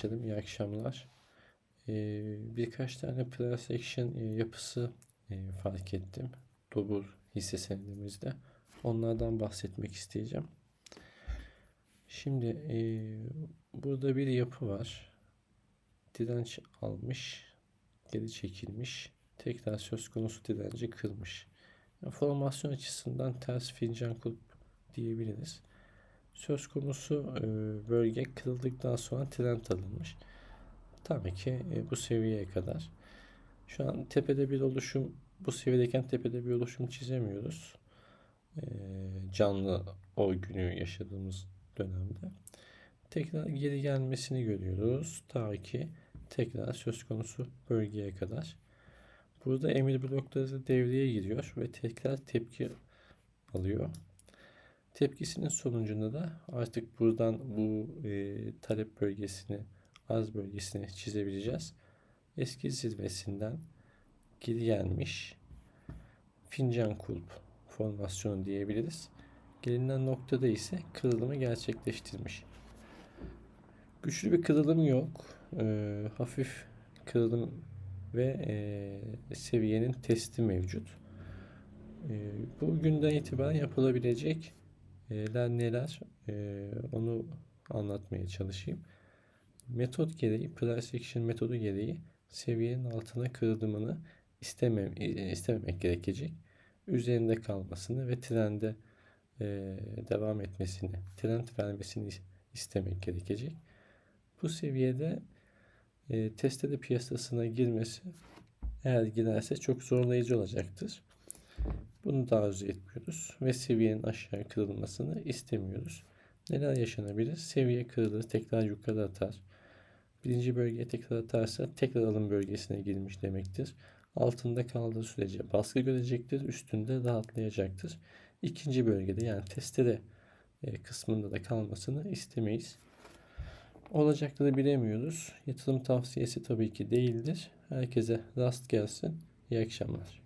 başladım. İyi akşamlar. Ee, birkaç tane price action e, yapısı e, fark ettim. Dobur hisse senedimizde. Onlardan bahsetmek isteyeceğim. Şimdi e, burada bir yapı var. Direnç almış, geri çekilmiş. Tekrar söz konusu direnci kırmış. Yani formasyon açısından ters fincan kulp diyebiliriz. Söz konusu e, bölge kırıldıktan sonra trend alınmış. Tabii ki e, bu seviyeye kadar. Şu an tepede bir oluşum, bu seviyedeyken tepede bir oluşum çizemiyoruz. E, canlı o günü yaşadığımız dönemde. Tekrar geri gelmesini görüyoruz. Ta ki tekrar söz konusu bölgeye kadar. Burada emir blokları devreye giriyor ve tekrar tepki alıyor. Tepkisinin sonucunda da artık buradan bu e, talep bölgesini, arz bölgesini çizebileceğiz. Eski zirvesinden geri gelmiş fincan kulp formasyonu diyebiliriz. Gelinen noktada ise kırılımı gerçekleştirmiş. Güçlü bir kırılım yok. E, hafif kırılım ve e, seviyenin testi mevcut. E, bugünden itibaren yapılabilecek neler neler e, onu anlatmaya çalışayım. Metot gereği, price action metodu gereği seviyenin altına kırılımını istemem, e, istememek gerekecek. Üzerinde kalmasını ve trende e, devam etmesini, trend vermesini istemek gerekecek. Bu seviyede e, testere piyasasına girmesi eğer girerse çok zorlayıcı olacaktır. Bunu da arzu etmiyoruz ve seviyenin aşağı kırılmasını istemiyoruz. Neler yaşanabilir? Seviye kırılır, tekrar yukarı atar. Birinci bölgeye tekrar atarsa tekrar alım bölgesine girmiş demektir. Altında kaldığı sürece baskı görecektir, üstünde rahatlayacaktır. İkinci bölgede yani testere e, kısmında da kalmasını istemeyiz. Olacakları bilemiyoruz. Yatırım tavsiyesi tabii ki değildir. Herkese rast gelsin. İyi akşamlar.